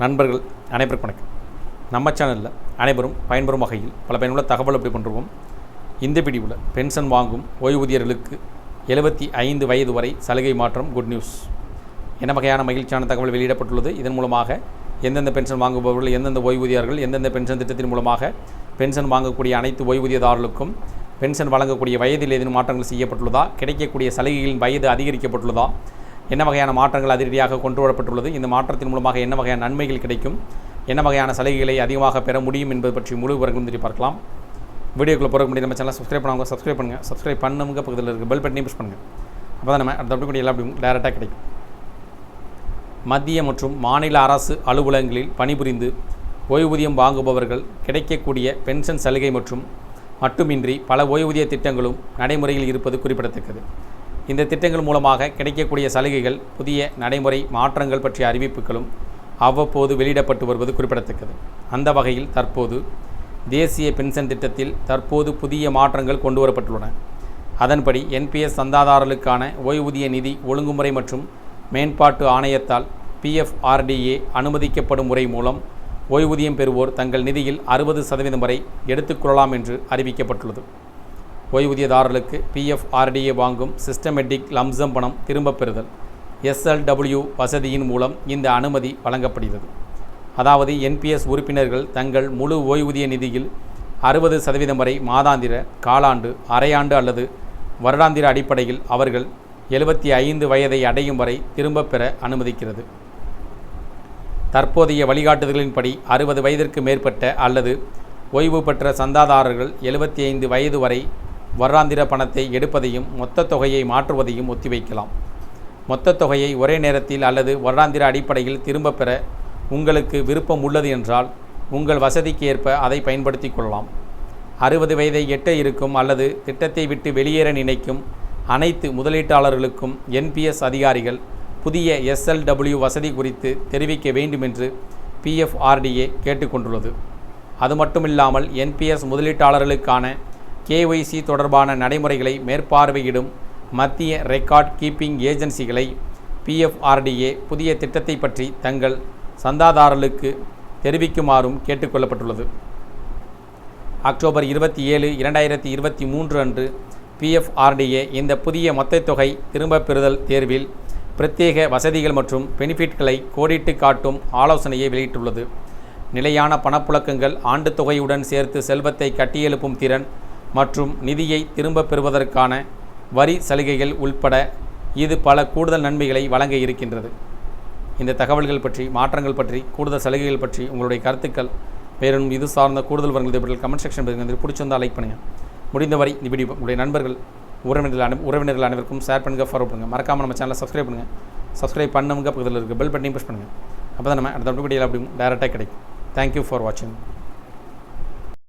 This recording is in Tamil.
நண்பர்கள் அனைவருக்கும் வணக்கம். நம்ம சேனலில் அனைவரும் பயன்பெறும் வகையில் பல பயனுள்ள தகவல் எப்படி பண்ணுறோம் இந்த பிடிவில் பென்ஷன் வாங்கும் ஓய்வூதியர்களுக்கு எழுபத்தி ஐந்து வயது வரை சலுகை மாற்றம் குட் நியூஸ் என்ன வகையான மகிழ்ச்சியான தகவல் வெளியிடப்பட்டுள்ளது? இதன் மூலமாக எந்தெந்த பென்ஷன் வாங்குபவர்கள் எந்தெந்த ஓய்வூதியர்கள் எந்தெந்த பென்ஷன் திட்டத்தின் மூலமாக பென்ஷன் வாங்கக்கூடிய அனைத்து ஓய்வூதியதாரர்களுக்கும் பென்ஷன் வழங்கக்கூடிய வயதில் ஏதேனும் மாற்றங்கள் செய்யப்பட்டுள்ளதா? கிடைக்கக்கூடிய சலுகைகளின் வயது அதிகரிக்கப்பட்டுள்ளதா? என்ன வகையான மாற்றங்கள் அதிரடியாக கொண்டு வரப்பட்டுள்ளது இந்த மாற்றத்தின் மூலமாக என்ன வகையான நன்மைகள் கிடைக்கும்? என்ன வகையான சலுகைகளை அதிகமாக பெற முடியும் என்பது பற்றி முழு விவரங்களும் தெரிய பார்க்கலாம். வீடியோக்குள்ளே போகிற முடியும் நம்ம சேனல் சப்ஸ்கிரைப் பண்ணுவாங்க சப்ஸ்கிரைப் பண்ணுங்கள் சப்ஸ்கிரைப் பண்ணுங்க பக்கத்தில் இருக்க பெல் பட்டனையும் ப்ரெஸ் பண்ணுங்கள் அப்போ தான் நம்ம அடுத்த அப்படி எல்லா அப்படியும் டேரெக்டாக கிடைக்கும். மத்திய மற்றும் மாநில அரசு அலுவலகங்களில் பணிபுரிந்து ஓய்வூதியம் வாங்குபவர்கள் கிடைக்கக்கூடிய பென்ஷன் சலுகை மற்றும் மட்டுமின்றி பல ஓய்வூதிய திட்டங்களும் நடைமுறையில் இருப்பது குறிப்பிடத்தக்கது. இந்த திட்டங்கள் மூலமாக கிடைக்கக்கூடிய சலுகைகள் புதிய நடைமுறை மாற்றங்கள் பற்றிய அறிவிப்புகளும் அவ்வப்போது வெளியிடப்பட்டு வருவது குறிப்பிடத்தக்கது. அந்த வகையில் தற்போது தேசிய பென்ஷன் திட்டத்தில் தற்போது புதிய மாற்றங்கள் கொண்டு வரப்பட்டுள்ளன. அதன்படி என்பிஎஸ் சந்தாதாரர்களுக்கான ஓய்வூதிய நிதி ஒழுங்குமுறை மற்றும் மேம்பாட்டு ஆணையத்தால் பிஎஃப்ஆர்டிஏ அனுமதிக்கப்படும் முறை மூலம் ஓய்வூதியம் பெறுவோர் தங்கள் நிதியில் அறுபது சதவீதம் வரை எடுத்துக்கொள்ளலாம் என்று அறிவிக்கப்பட்டுள்ளது. ஓய்வூதியதாரர்களுக்கு பிஎஃப்ஆர்டிஏ வாங்கும் சிஸ்டமேட்டிக் லம்சம் பணம் திரும்பப் பெறுதல். எஸ்எல்டபிள்யூ வசதியின் மூலம் இந்த அனுமதி வழங்கப்படுகிறது. அதாவது என்பிஎஸ் உறுப்பினர்கள் தங்கள் முழு ஓய்வூதிய நிதியில் அறுபது சதவீதம் வரை மாதாந்திர காலாண்டு அரையாண்டு அல்லது வருடாந்திர அடிப்படையில் அவர்கள் எழுபத்தி ஐந்து வயதை அடையும் வரை திரும்பப் பெற அனுமதிக்கிறது. தற்போதைய வழிகாட்டுதல்களின்படி அறுபது வயதிற்கு மேற்பட்ட அல்லது ஓய்வு பெற்ற சந்தாதாரர்கள் எழுபத்தி ஐந்து வயது வரை வருடாந்திர பணத்தை எடுப்பதையும் மொத்த தொகையை மாற்றுவதையும் ஒத்திவைக்கலாம். மொத்த தொகையை ஒரே நேரத்தில் அல்லது வருடாந்திர அடிப்படையில் திரும்பப் பெற உங்களுக்கு விருப்பம் உள்ளது என்றால் உங்கள் வசதிக்கு ஏற்ப அதை பயன்படுத்தி கொள்ளலாம். அறுபது வயதை எட்ட இருக்கும் அல்லது திட்டத்தை விட்டு வெளியேற நினைக்கும் அனைத்து முதலீட்டாளர்களுக்கும் என்பிஎஸ் அதிகாரிகள் புதிய எஸ்எல்டபிள்யூ வசதி குறித்து தெரிவிக்க வேண்டும் என்று பிஎஃப்ஆர்டிஏ கேட்டுக்கொண்டுள்ளது அது மட்டுமில்லாமல் என்பிஎஸ் முதலீட்டாளர்களுக்கான கேஒய்சி தொடர்பான நடைமுறைகளை மேற்பார்வையிடும் மத்திய ரெக்கார்ட் கீப்பிங் ஏஜென்சிகளை பிஎஃப்ஆர்டிஏ புதிய திட்டத்தை பற்றி தங்கள் சந்தாதாரர்களுக்கு தெரிவிக்குமாறும் கேட்டுக்கொள்ளப்பட்டுள்ளது. அக்டோபர் இருபத்தி ஏழு இரண்டாயிரத்தி இருபத்தி மூன்று அன்று பிஎஃப்ஆர்டிஏ இந்த புதிய மொத்த தொகை திரும்பப் பெறுதல் தேர்வில் பிரத்யேக வசதிகள் மற்றும் பெனிஃபிட்களை கோடிட்டு காட்டும் ஆலோசனையை வெளியிட்டுள்ளது. நிலையான பணப்புழக்கங்கள் ஆண்டு தொகையுடன் சேர்த்து செல்வத்தை கட்டியெழுப்பும் திறன் மற்றும் நிதியை திரும்பப் பெறுவதற்கான வரி சலுகைகள் உள்பட இது பல கூடுதல் நன்மைகளை வழங்க இருக்கின்றது. இந்த தகவல்கள் பற்றி மாற்றங்கள் பற்றி கூடுதல் சலுகைகள் பற்றி உங்களுடைய கருத்துக்கள் வேறும் இது சார்ந்த கூடுதல் வரங்கள் பற்றி கமெண்ட் செக்ஷன் பதிவு பிடிச்சிருந்தால் லைக் பண்ணுங்கள் முடிந்தவரை இந்த வீடியோ உங்களுடைய நண்பர்கள் உறவினர்கள் அனு உறவினர்கள் அனைவருக்கும் ஷேர் பண்ணுங்கள் ஃபாலோ பண்ணுங்கள் மறக்காமல் நம்ம சேனலை சப்ஸ்கிரைப் பண்ணுங்கள் சப்ஸ்கிரைப் பண்ணுங்க பக்கத்தில் இருக்க பெல் பட்டனையும் ப்ரெஸ் பண்ணுங்கள் அப்போ தான் நம்ம அடுத்த வீடியோவில் அப்படி டேரெக்டாக கிடைக்கும். தேங்க்யூ ஃபார் வாட்சிங்